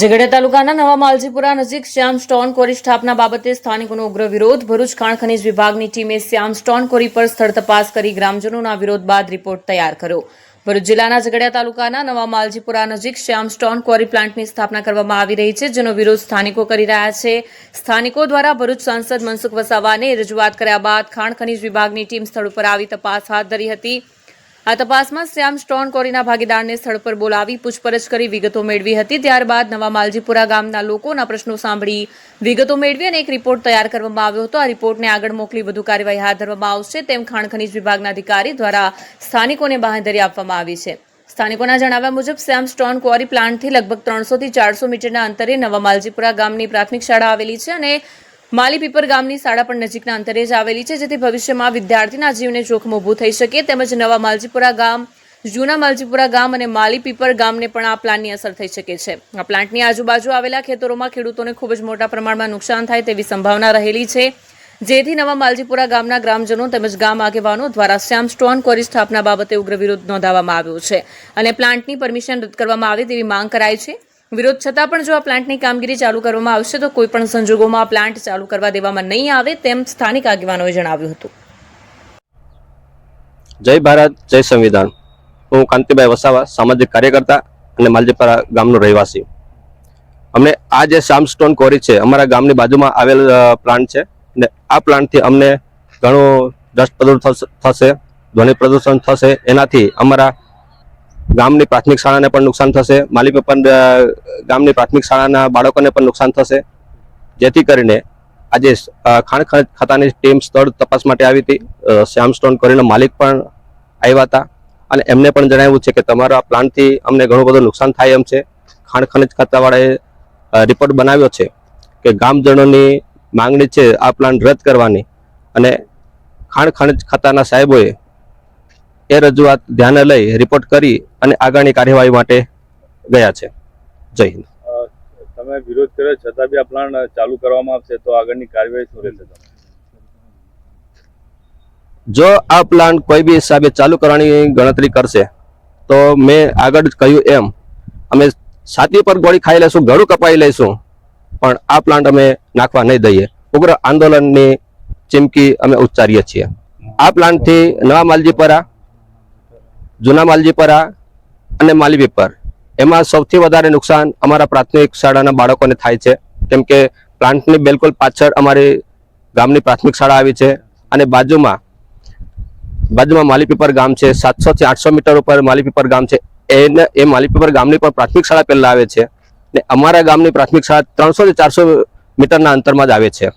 ઝઘડિયા તાલુકાના નવા માલજીપુરા નજીક શ્યામ સ્ટોન કોરી સ્થાપના બાબતે સ્થાનિકોનો ઉગ્ર વિરોધ. ભરૂચ ખાણ ખનીજ વિભાગની ટીમે શ્યામ સ્ટોન કોરી પર સ્થળ તપાસ કરી ગ્રામજનોના વિરોધ બાદ રિપોર્ટ તૈયાર કર્યો. ભરૂચ જિલ્લાના ઝઘડિયા તાલુકાના નવા માલજીપુરા નજીક શ્યામ સ્ટોન કોરી પ્લાન્ટની સ્થાપના કરવામાં આવી રહી છે, જેનો વિરોધ સ્થાનિકો કરી રહ્યા છે. સ્થાનિકો દ્વારા ભરૂચ સાંસદ મનસુખ વસાવાને રજૂઆત કર્યા બાદ ખાણ ખનીજ વિભાગની ટીમ સ્થળ ઉપર આવી તપાસ હાથ ધરી હતી. આ તપાસમાં શ્યામ સ્ટોન કોરીના ભાગીદારને સ્થળ પર બોલાવી પૂછપરછ કરી વિગતો મેળવી હતી. ત્યારબાદ નવા માલજીપુરા ગામના લોકોના પ્રશ્નો સાંભળી વિગતો મેળવી અને એક રિપોર્ટ તૈયાર કરવામાં આવ્યો હતો. આ રિપોર્ટને આગળ મોકલી વધુ કાર્યવાહી હાથ ધરવામાં આવશે તેમ ખાણ ખનીજ વિભાગના અધિકારી દ્વારા સ્થાનિકોને બાંહેધરી આપવામાં આવી છે. સ્થાનિકોના જણાવ્યા મુજબ, શ્યામ સ્ટોન ક્વોરી પ્લાન્ટથી લગભગ ત્રણસોથી ચારસો મીટરના અંતરે નવા માલજીપુરા ગામની પ્રાથમિક શાળા આવેલી છે અને માલીપીપર ગામની શાળા પણ નજીકના અંતરે જ આવેલી છે, જેથી ભવિષ્યમાં વિદ્યાર્થીના જીવને જોખમ ઊભું થઈ શકે. તેમજ નવા માલજીપુરા ગામ, જૂના માલજીપુરા ગામ અને માલીપીપર ગામને પણ આ પ્લાનની અસર થઈ શકે છે. આ પ્લાન્ટની આજુબાજુ આવેલા ખેતરોમાં ખેડૂતોને ખૂબ જ મોટા પ્રમાણમાં નુકસાન થાય તેવી સંભાવના રહેલી છે. જેથી નવા માલજીપુરા ગામના ગ્રામજનો તેમજ ગામ આગેવાનો દ્વારા શ્યામ સ્ટોન કોરી સ્થાપના બાબતે ઉગ્ર વિરોધ નોંધાવવામાં આવ્યો છે. અને પ્લાન્ટની પરમિશન રદ કરવામાં આવે તેવી માંગ કરાઈ છે. વિરોધ છતાં પણ જો આ પ્લાન્ટની કામગીરી ચાલુ કરવામાં આવશે તો કોઈ પણ સંજોગોમાં પ્લાન્ટ ચાલુ કરવા દેવામાં નહીં આવે તેમ સ્થાનિક આગેવાનોએ જણાવ્યું હતું. જય ભારત, જય સંવિધાન. હું કાંતિભાઈ વસાવા, સામાજિક કાર્યકર્તા અને માલજીપરા ગામનો રહેવાસી. અમને આ જે સામસ્ટોન કોરી છે, અમારા ગામની બાજુમાં આવેલ પ્લાન્ટ છે ને આ પ્લાન્ટથી અમને ઘણું ડસ્ટ પ્રદૂષણ થશે, ધ્વનિ પ્રદૂષણ થશે. એનાથી અમારા ગામની પ્રાથમિક શાળાને પણ નુકસાન થશે. માલિક પણ ગામની પ્રાથમિક શાળાના બાળકોને પણ નુકસાન થશે. જેથી કરીને આજે ખાણ ખાતાની ટીમ સ્થળ તપાસ માટે આવી હતી. શ્યામસ્ટોન શ્યામ સ્ટોન કોરીનો માલિક પણ આવ્યા હતા. અને એમને પણ જણાવ્યું છે કે તમારા પ્લાન્ટથી અમને ઘણું બધું નુકસાન થાય એમ છે. ખાણ ખનિજ ખાતાવાળાએ રિપોર્ટ બનાવ્યો છે કે ગામજનોની માંગણી છે આ પ્લાન્ટ રદ કરવાની. અને ખાણ ખનિજ ખાતાના સાહેબોએ એ રજૂઆત ધ્યાને લઈ રિપોર્ટ કરી અને આગળની કાર્યવાહી માટે ગયા છે. જય હિન્દ. તમે વિરોધ કર્યો છતાં બી આ પ્લાન ચાલુ કરવામાં આવશે તો આગળની કાર્યવાહી શું રહેશે જો આ પ્લાન કોઈ બી હિસાબે ચાલુ કરવાની ગણતરી કરશે તો મેં આગળ કહ્યું એમ અમે છાતી પર ગોળી ખાઈ લઈશું ગળું કપાઈ લઈશું પણ આ પ્લાન્ટ અમે નાખવા નહીં દઈએ. ઉગ્ર આંદોલનની ચીમકી અમે ઉચ્ચારીએ છીએ. આ પ્લાન્ટથી નવા માલજીપરા જૂના માલજીપરા અને માલીપીપર એમાં સૌથી વધારે નુકસાન અમારા પ્રાથમિક શાળાના બાળકોને થાય છે. કેમ કે પ્લાન્ટની બિલકુલ પાછળ અમારી ગામની પ્રાથમિક શાળા આવી છે અને બાજુમાં બાજુમાં માલીપીપર ગામ છે. સાતસોથી આઠસો મીટર ઉપર માલીપીપર ગામ છે. એને, એ માલીપીપર ગામની પણ પ્રાથમિક શાળા પહેલાં આવે છે. ને અમારા ગામની પ્રાથમિક શાળા ત્રણસોથી ચારસો મીટરના અંતરમાં જ આવે છે.